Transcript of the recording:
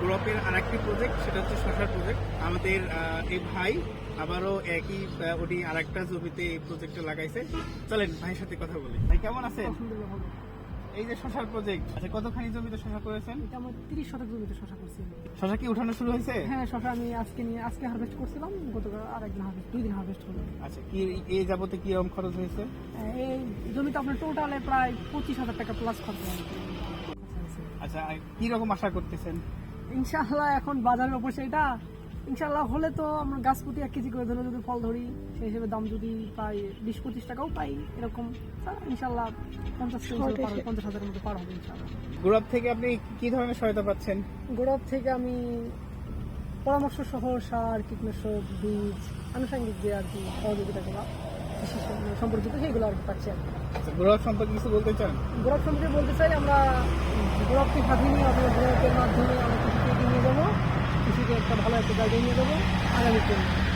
গ্রুপের আরেকটি প্রজেক্ট সেটা হচ্ছে শশার প্রজেক্ট আমাদের এই ভাই আবারও একই উনি আরেকটা জমিতে এই প্রজেক্টটা লাগাইছে। চলেন ভাইয়ের সাথে কথা বলি। ভাই কেমন আছেন? আলহামদুলিল্লাহ এই যে শশার প্রজেক্ট আচ্ছা কতখানি জমিতে শশা করেছেন? এটা আমার তিরিশ শতক জমিতে শশা করছি শশা কি উঠানো শুরু হয়েছে? হ্যাঁ শশা আমি আজকে নিয়ে আজকে হারভেস্ট করছিলাম গতকাল আর একদিন হারভেস্ট দুই দিন হারভেস্ট হলো। আচ্ছা কি এই যাবতে কি রকম খরচ হয়েছে? এই জমিতে আপনার টোটালে প্রায় পঁচিশ হাজার টাকা প্লাস খরচ হয়েছে। আচ্ছা কি রকম আশা করতেছেন? ইনশাআল্লাহ এখন বাজারের উপর সেটা ইনশাআল্লাহ হলে তো আমরা গাছ প্রতি এক কেজি করে ধরে যদি ফল ধরি সেই হিসেবে দাম যদি পাই বিশ পঁচিশ টাকাও পাই এরকম ইনশাআল্লাহ পঞ্চাশ পঞ্চাশ হাজারের মতো পার হবে ইনশাআল্লাহ। গ্রুপ থেকে আপনি কি ধরনের সহায়তা পাচ্ছেন? গৌরব থেকে আমি পরামর্শ সহ সার কীটনাশক বীজ আনুষঙ্গিক যে আর কি সহযোগিতাগুলো কৃষি সম- সম্পর্কিত সেইগুলো আর কি পাচ্ছি আর কি। আচ্ছা সম্পর্কে কিছু বলতে চান? গৌরব সম্পর্কে বলতে চাই আমরা গৌরবকে সাথে নিয়ে আপনার ভ্রমণের মাধ্যমে আমরা কৃষিকে নিয়ে যাব। কৃষিকে একটা ভালো একটা জায়গায় নিয়ে যাব। আগামী দিনে।